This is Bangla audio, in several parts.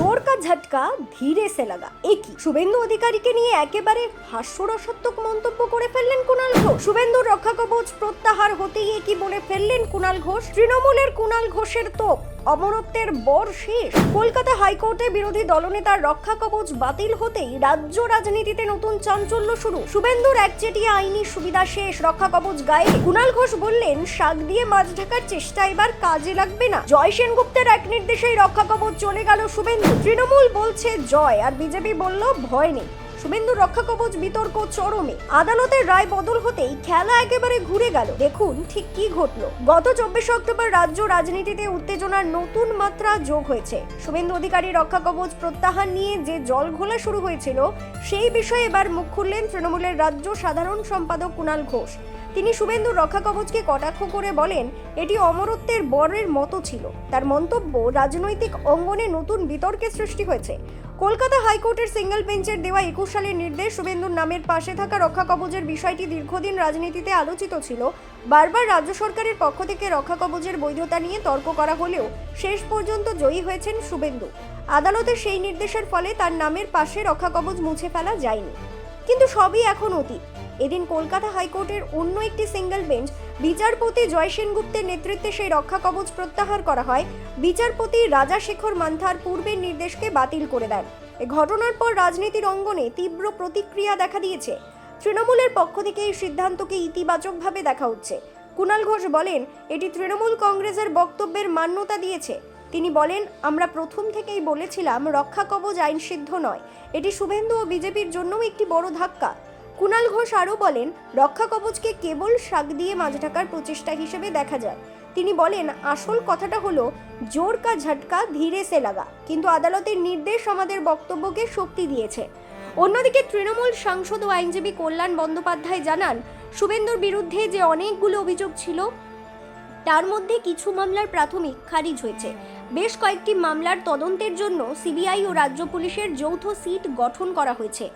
জোর কা ঝটকা ধীরে সে লাগা। একই। শুভেন্দু অধিকারীকে নিয়ে একেবারে হাস্যরসাত্মক মন্তব্য করে ফেললেন কুণাল ঘোষ। শুভেন্দুর রক্ষা কবচ প্রত্যাহার হতেই একই বলে ফেললেন কুণাল ঘোষ। তৃণমূলের কুণাল ঘোষের তোপ। অমরত্বের বর শেষ। কলকাতা হাইকোর্টে বিরোধী দলনেতার রক্ষা কবচ বাতিল হতেই রাজ্য রাজনীতিতে নতুন চাঞ্চল্য শুরু। শুভেন্দুর একচেটিয়া আইনি সুবিধা শেষ। রক্ষা কবচ গায়ে। কুণাল ঘোষ বললেন, শাক দিয়ে মাছ ঢাকার চেষ্টা এবার কাজে লাগবে না। জয় সেনগুপ্তের এক নির্দেশেই রক্ষা কবচ চলে গেল শুভেন্দু। তৃণমূল বলছে, জয়। আর বিজেপি বলল, ভয় নেই। শুভেন্দু রক্ষা কবচ বিতর্ক চরমে। আদালতের রায় বদল হতেই খেলা একেবারে ঘুরে গেল। দেখুন ঠিক কি ঘটল। গত চব্বিশ অক্টোবর রাজ্য রাজনীতিতে উত্তেজনার নতুন মাত্রা যোগ হয়েছে। শুভেন্দু অধিকারী রক্ষা কবচ প্রত্যাহার নিয়ে যে জল ঘোলা শুরু হয়েছিল, সেই বিষয়ে এবার মুখ খুললেন তৃণমূলের রাজ্য সাধারণ সম্পাদক কুণাল ঘোষ। তিনি শুভেন্দুর রক্ষা কবচকে কটাক্ষ করে বলেন, এটি অমরত্বের বরের মতো ছিল। তার মন্তব্য রাজনৈতিক অঙ্গনে নতুন বিতর্কের সৃষ্টি হয়েছে। কলকাতা হাইকোর্টের সিঙ্গেল বেঞ্চের দেওয়া একুশ সালের নির্দেশ শুভেন্দুর নামের পাশে থাকা রক্ষা কবচের বিষয়টি দীর্ঘদিন রাজনীতিতে আলোচিত ছিল। বারবার রাজ্য সরকারের পক্ষ থেকে রক্ষা কবচের বৈধতা নিয়ে তর্ক করা হলেও শেষ পর্যন্ত জয়ী হয়েছেন শুভেন্দু। আদালতের সেই নির্দেশের ফলে তার নামের পাশে রক্ষা কবচ মুছে ফেলা যায়নি। কিন্তু সবই এখন অতীত। এদিন কলকাতা হাইকোর্টের অন্য একটি সিঙ্গেল বেঞ্চ, বিচারপতি জয় সেনগুপ্তের নেতৃত্বে সেই রক্ষা কবচ প্রত্যাহার করা হয়। বিচারপতি রাজা শেখর মান্থার পূর্বের নির্দেশকে বাতিল করে দেন। এ ঘটনার পর রাজনীতির অঙ্গনে তীব্র প্রতিক্রিয়া দেখা দিয়েছে। তৃণমূলের পক্ষ থেকে এই সিদ্ধান্তকে ইতিবাচকভাবে দেখা হচ্ছে। কুণাল ঘোষ বলেন, এটি তৃণমূল কংগ্রেসের বক্তব্যের মান্যতা দিয়েছে। তিনি বলেন, আমরা প্রথম থেকেই বলেছিলাম, রক্ষা কবচ আইনসিদ্ধ নয়। এটি শুভেন্দু ও বিজেপির জন্যও একটি বড় ধাক্কা। কুণাল ঘোষ আরও বলেন, রক্ষা কবচকে কেবল শাক দিয়ে মাছ ঢাকার প্রচেষ্টা হিসেবে দেখা যায়। তিনি বলেন, আসল কথাটা হলো, জোর কা ঝটকা, ধীরে সে লাগা। কিন্তু আদালতের নির্দেশ আমাদের বক্তব্যকে শক্তি দিয়েছে। অন্যদিকে তৃণমূল সাংসদ ও আইনজীবী কল্যাণ বন্দ্যোপাধ্যায় জানান, শুভেন্দুর বিরুদ্ধে যে অনেকগুলো অভিযোগ ছিল তার মধ্যে কিছু মামলার প্রাথমিক খারিজ হয়েছে। বেশ কয়েকটি মামলার তদন্তের জন্য সিবিআই ও রাজ্য পুলিশের যৌথ সিট গঠন করা হয়েছে।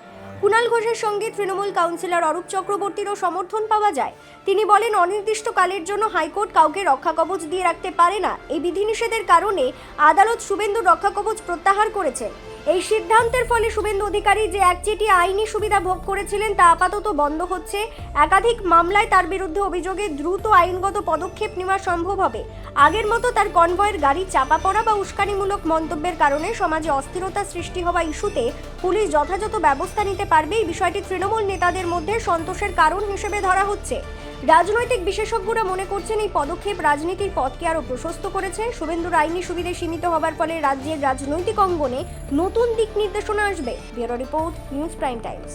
কুণাল ঘোষের সঙ্গে তৃণমূল কাউন্সিলর অরূপ চক্রবর্তীরও সমর্থন পাওয়া যায়। তিনি বলেন, অনির্দিষ্টকালের জন্য হাইকোর্ট কাউকে রক্ষা কবচ দিয়ে রাখতে পারে না। এই বিধিনিষেধের কারণে আদালত শুভেন্দু রক্ষা কবচ প্রত্যাহার করেছেন। এই সিদ্ধান্তের ফলে শুভেন্দু অধিকারী যে একচেটি আইনি সুবিধা ভোগ করেছিলেন তা আপাতত বন্ধ হচ্ছে। একাধিক মামলায় তার বিরুদ্ধে অভিযোগে দ্রুত আইনগত পদক্ষেপ নেওয়া সম্ভব হবে। আগের মতো তার কনভয়ের গাড়ি চাপা পড়া বা উস্কানিমূলক মন্তব্যের কারণে সমাজে অস্থিরতা সৃষ্টি হওয়া ইস্যুতে পুলিশ যথাযথ ব্যবস্থা নিতে পারবে এই বিষয়টি তৃণমূল নেতাদের মধ্যে সন্তোষের কারণ হিসেবে ধরা হচ্ছে। রাজনৈতিক বিশেষজ্ঞরা মনে করছেন এই পদক্ষেপ রাজনীতির পথকে আরও প্রশস্ত করেছে। শুভেন্দুর আইনি সুবিধে সীমিত হবার ফলে রাজ্যের রাজনৈতিক অঙ্গনে নতুন দিক নির্দেশনা আসবে। Bureau report, News Prime Times.